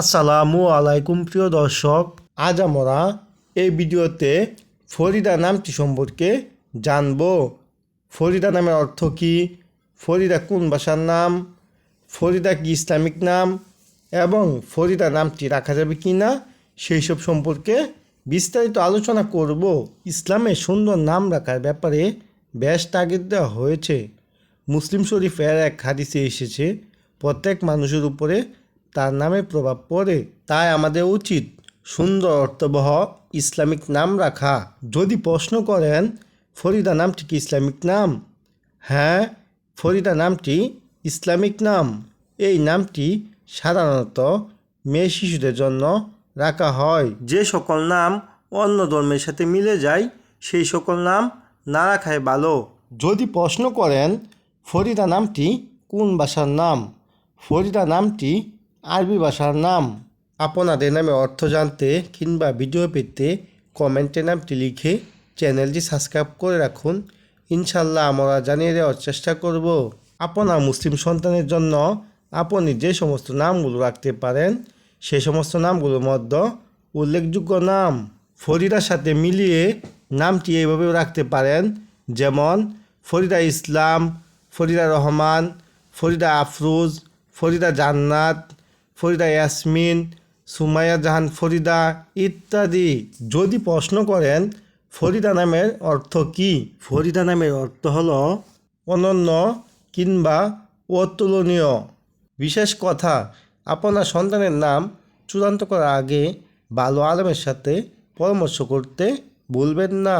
আসসালামু আলাইকুম, প্রিয় দর্শক। আজ আমরা এই ভিডিওতে ফরিদা নামটি সম্পর্কে জানব। ফরিদা নামের অর্থ কী? ফরিদা কোন ভাষার নাম? ফরিদা কি ইসলামিক নাম? এবং ফরিদা নামটি রাখা যাবে কি না সেই সব সম্পর্কে বিস্তারিত আলোচনা করব। ইসলামে সুন্দর নাম রাখার ব্যাপারে বেশ তাগিদ দেওয়া হয়েছে। মুসলিম শরীফের এক হাদিসে এসেছে, প্রত্যেক মানুষের উপরে তার নামে প্রভাব পড়ে, তাই আমাদের উচিত সুন্দর অর্থবহ ইসলামিক নাম রাখা। যদি প্রশ্ন করেন, ফরিদা নামটি কি ইসলামিক নাম? হ্যাঁ ফরিদা নামটি ইসলামিক নাম। এই নামটি সাধারণত মেয়ে শিশুদের জন্য রাখা হয়। যে সকল নাম অন্য ধর্মের সাথে মিলে যায়, সেই সকল নাম না রাখাই ভালো। যদি প্রশ্ন করেন, ফরিদা নামটি কোন ভাষার নাম? ফরিদা নামটি আরবি ভাষার নাম। আপনাদের নামে অর্থ জানতে কিংবা ভিডিও পেতে কমেন্টে নামটি লিখে চ্যানেলটি সাবস্ক্রাইব করে রাখুন। ইনশাল্লাহ আমরা জানিয়ে দেওয়ার চেষ্টা করব। আপনার মুসলিম সন্তানের জন্য আপনি যে সমস্ত নামগুলো রাখতে পারেন সেই সমস্ত নামগুলোর মধ্যে উল্লেখযোগ্য নাম, ফরিদার সাথে মিলিয়ে নামটি এইভাবেও রাখতে পারেন, যেমন ফরিদা ইসলাম, ফরিদা রহমান, ফরিদা আফরোজ, ফরিদা জান্নাত ফরিদা ইয়াসমিন সুমাইয়া জাহান ফরিদা ইত্যাদি। যদি প্রশ্ন করেন ফরিদা নামের অর্থ কী? ফরিদা নামের অর্থ হল অনন্য কিংবা অতুলনীয়। বিশেষ কথা আপনার সন্তানের নাম চূড়ান্ত করার আগে ভালো আলমের সাথে পরামর্শ করতে ভুলবেন না।